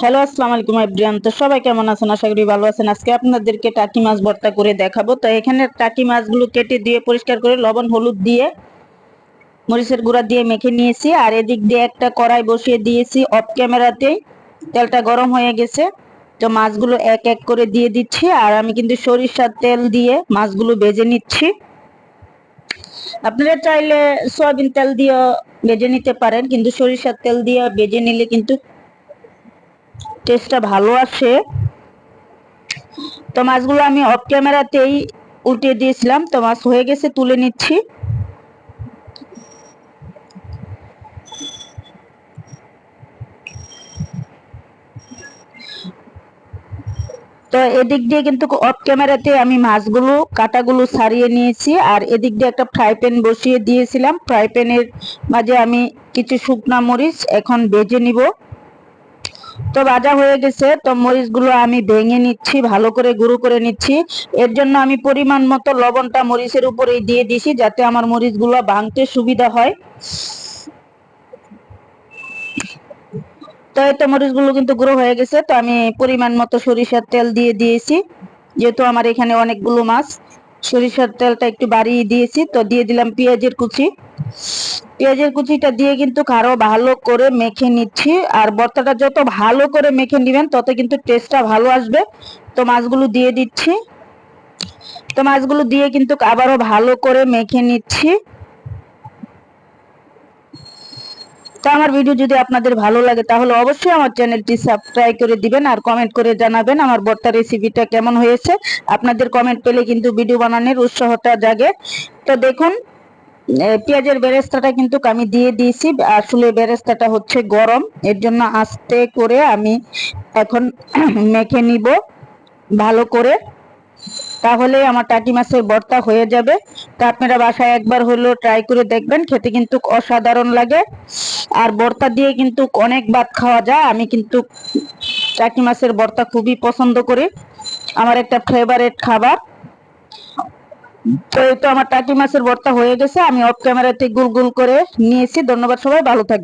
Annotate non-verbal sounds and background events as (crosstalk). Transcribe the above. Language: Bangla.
হ্যালো আসসালামু আলাইকুম এভরিওয়ান তো সবাই কেমন আছেন? আশা করি ভালো আছেন। আজকে আপনাদেরকে টাকি মাছ ভর্তা করে দেখাবো। তো এখানে টাকি মাছগুলো কেটে দিয়ে পরিষ্কার করে লবণ, হলুদ দিয়ে মরিচের গুঁড়া দিয়ে মেখে নিয়েছি। আর এদিক দিয়ে একটা কড়াই বসিয়ে দিয়েছি অফ ক্যামেরাতেই তেলটা গরম হয়ে গেছে। তো মাছগুলো এক এক করে দিয়ে দিচ্ছি। আর আমি কিন্তু সরিষার তেল দিয়ে মাছগুলো ভেজে নিচ্ছি। আপনারা চাইলে সয়াবিন তেল দিয়ে ভেজে নিতে পারেন। কিন্তু সরিষার তেল দিয়ে ভেজে নিলে কিন্তু টেস্টটা ভালো আসে তো মাছগুলো আমি অফ ক্যামেরাতেই উল্টে দিয়েছিলাম। তো মাছ হয়ে গেছে, তুলে নিচ্ছি। তো এদিক দিয়ে কিন্তু অফ ক্যামেরাতে আমি মাছগুলো, কাটাগুলো সারিয়ে নিয়েছি। আর এদিক দিয়ে একটা ফ্রাই প্যান বসিয়ে দিয়েছিলাম। ফ্রাই প্যানের মাঝে আমি কিছু শুকনা মরিচ এখন বেজে নিব। তো ভাজা হয়ে গেছে, তো মরিচগুলো আমি ভেঙে নিচ্ছি, ভালো করে গুঁড়ো করে নিচ্ছি। এর জন্য আমি পরিমাণ মতো লবণটা মরিচের উপরেই দিয়ে দিছি, যাতে আমার মরিচগুলো ভাঙতে সুবিধা হয়। তো এই তো মরিচগুলো কিন্তু গুঁড়ো হয়ে গেছে, তো আমি পরিমাণ মতো সরিষার তেল দিয়ে দিয়েছি। যেহেতু আমার এখানে অনেকগুলো মাছ, সরিষার তেলটা একটু বাড়িয়ে দিয়েছি, তো দিয়ে দিলাম পেঁয়াজের কুচি। পেঁয়াজের কুচিটা দিয়ে কিন্তু আরও ভালো করে মেখে নিচ্ছি। আর ভর্তাটা যত ভালো করে মেখে নিবেন, তত কিন্তু টেস্টটা ভালো আসবে। তো মাছগুলো দিয়ে দিচ্ছি। তো মাছগুলো দিয়ে কিন্তু আবারও ভালো করে মেখে নিচ্ছি। তো আমার ভিডিও যদি আপনাদের ভালো লাগে, তাহলে অবশ্যই আমার চ্যানেলটি সাবস্ক্রাইব করে দিবেন আর কমেন্ট করে জানাবেন আমার ভর্তা রেসিপিটা কেমন হয়েছে। আপনাদের কমেন্ট পেলে কিন্তু ভিডিও বানানোর উৎসাহটা জাগে। তো দেখুন পেঁয়াজের বেরেস্তাটা কিন্তু আমি দিয়ে দিয়েছি। আসলে বেরেস্তাটা হচ্ছে গরম। এর জন্য আস্তে করে আমি এখন (clears throat) মেখে নিব ভালো করে। তাহলে আমার টাকি মাছের ভর্তা হয়ে যাবে। তা আপনারা বাসায় একবার হলেও ট্রাই করে দেখবেন। খেতে কিন্তু অসাধারণ লাগে। আর ভর্তা দিয়ে কিন্তু অনেক ভাত খাওয়া যায়। আমি কিন্তু টাকি মাছের ভর্তা খুবই পছন্দ করি। আমার একটা ফেভারেট খাবার। তো এই তো আমার টাকি মাছের ভর্তা হয়ে গেছে। আমি অফ ক্যামেরাতে গুল গুল করে নিয়েছি। ধন্যবাদ সবাই, ভালো থাকবে